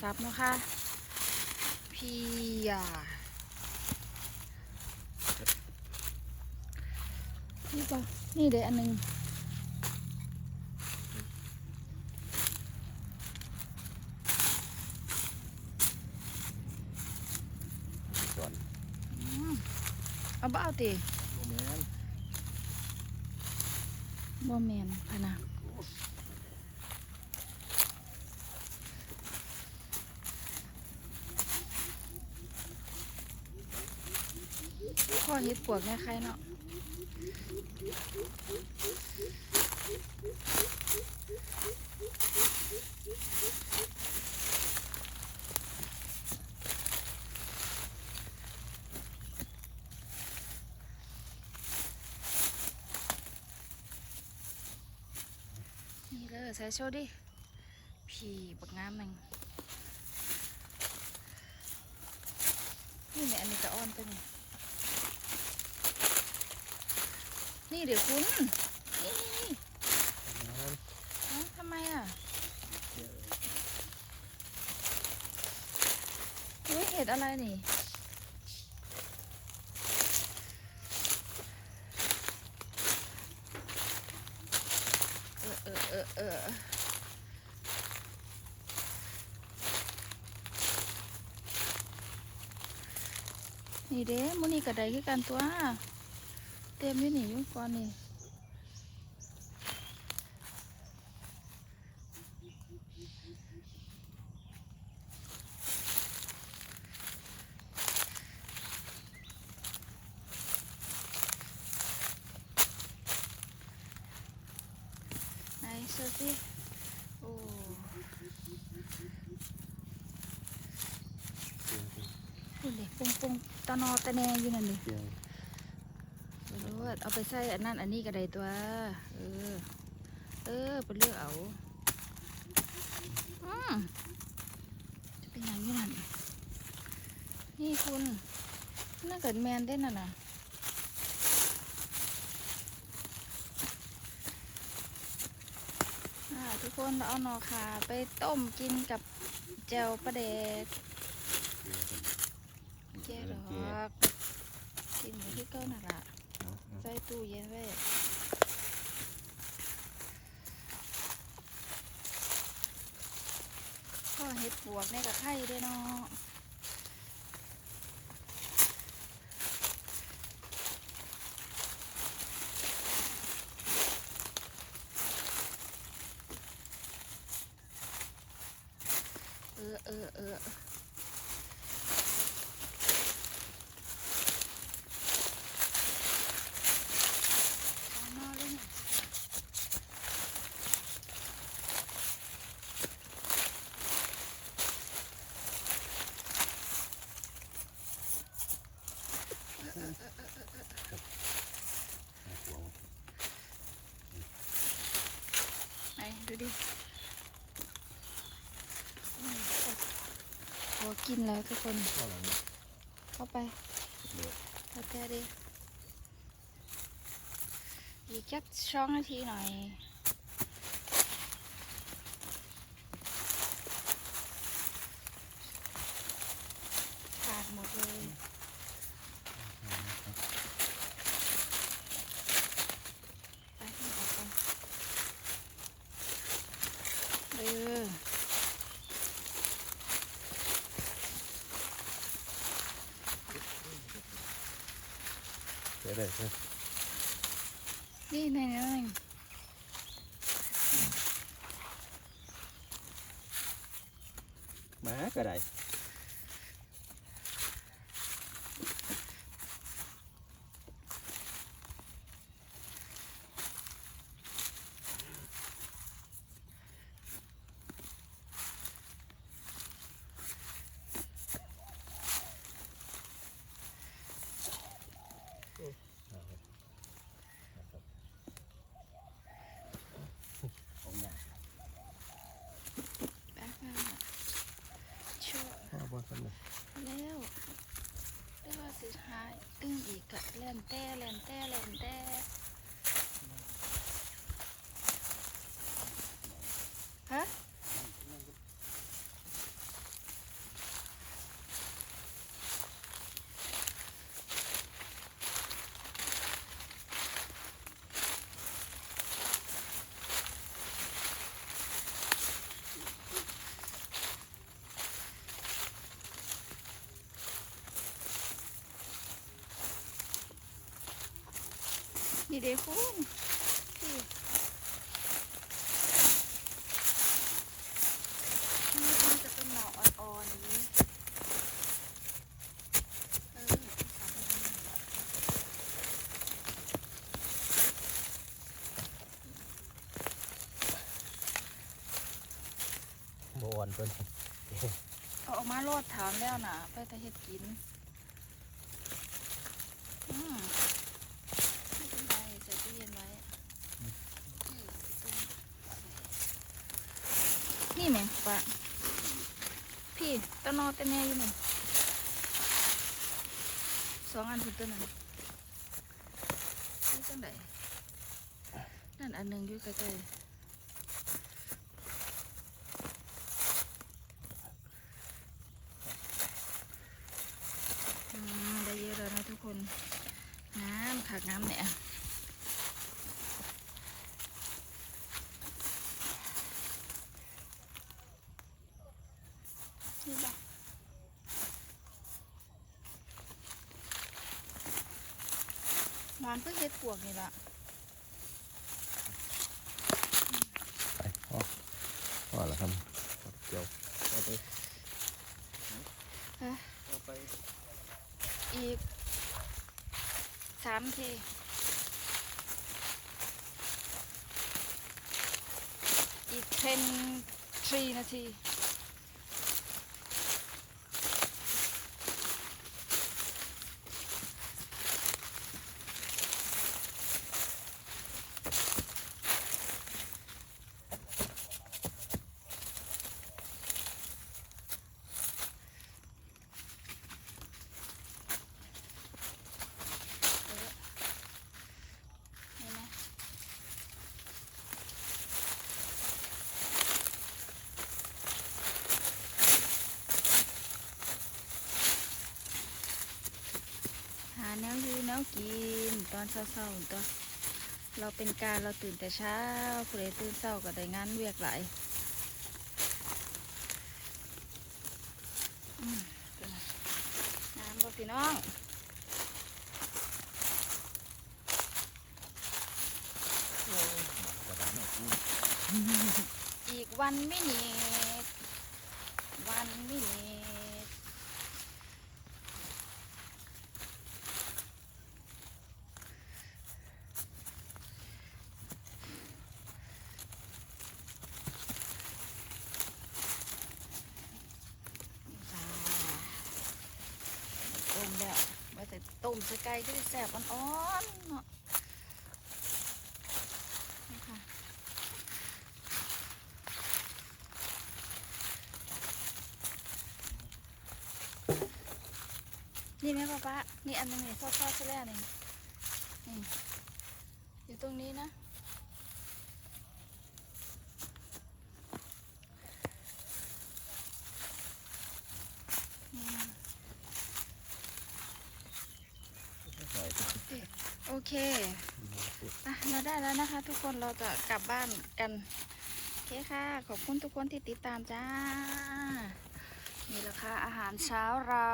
ซับนะคะพี่ยานี่ปะนี่เดี๋ยวอันหนึงก่อนอืมเอาบ้าเอาตีโมเมนบ่แมนพะนะ พ่อเฮ็ดปวกเนี่ใครเนาะนี่เลยใส่โชว์ดิ ผีบักงามหนึ่งนี่เนี่ยอันนี้จะอ้อนตัวนี้ นี่เดี๋ยวคุณนี่นี่เอ้าทำไมอะเฮ้ยเห็ดอะไรนี่ เออเออเออเออนี่เด้มูนี่กระไดคือกันตัว ต็มอยู่นี่อยู่ก่อนนี่ไหนเสื้อสิโอ้คุณเด็กปุ้งปุ้งตะนอตะแนอยู่นั่นเลย เกี่ยว เอาโล ดเอาไปใส่อันนั้นอันนี้ก็ได้ตัว เออ เออไปเลือกเอา อืมจะเป็นย่างนี้นั่นนี่คุณน่าเกิดแมนได้น่ะนะทุกคนเราเอาหนอขาไปต้มกินกับแจวปลาแดกแก้ดอกกินหมูที่เก้าน่ะล่ะ เอาเอา ใส่ตู้เย็นไว้พ่ อเห็ดปวกในกับไข่ด้วยเนาะเออเออเออเอาหม้อเลยเนี่ย เอาหัว ไหน ดูดิอืมพอกินแล้วทุกคน เข้าหลังนี่เข้าไปเดือดแล้วแต่ดิ อีกแค่ช่องนาทีหน่อยขาดหมดเลยไปให้ออกก่อน เออเดี๋ยวได้ใช่นี่ในนั้นเองหมาก็ได้ของยาก แป๊บนึงอะชั่ว พ่อบอกกันเลย แล้วเรียกว่าสุดท้ายอึ้งอีกอะ แลนแต่แลนแต่แลนแต่ นี่เด้คุณพี่นี่มันจะเป็นหน่ออ่อนๆอย่างนี้เออสับมันบอนตัวนี้เอาออกมาโลดถามแล้วนะไปแต่เฮ็ดกิน อืมไม่เป็นไรใส่ตู้เย็นไว้อืมต้ม นี่ไหมปะพี่ตะนอแต่แม่อยู่นี่สองอันถูกตัวนั้นนี่จังไดนั่นอันหนึ่งอยู่ใกล้ๆ อืมได้เยอะแล้วนะทุกคน น้ำขักน้ำเนี่ย นี่บอกหวานเพื่อเฮ็ดปวกนี่ละไปพ่อพ่อละครับเดี๋ยวเอาไปฮะเอาไป อีกสามทีอีก 10 3นาที เห็นไหมหาแน วอยูแนวกินตอนเช้าๆตัวเราเป็นการเราตื่นแต่เช้าผู้ใดตื่นเช้าก็ได้งานเวียกหลายน้ำบ่พี่น้องโอ้ยกระดานออกนี่อีกวันไม่เนตวันไม่เนตอ่าต้มแล้วว่าแต่ต้ มสกายก็จะแสบอ่อนๆเนาะนี่ค่ะนี่ไหมป้าป้านี่อันนึงนี่ทอดทอดๆแล้วนี่นี่อยู่ตรงนี้นะนี่ หน่อย โอเคอะเราได้แล้วนะคะ ทุกคนเราจะกลับบ้านกันโอเคค่ะ ขอบคุณทุกคนที่ติดตามจ้า นี่แหละค่ะอาหารเช้าเรา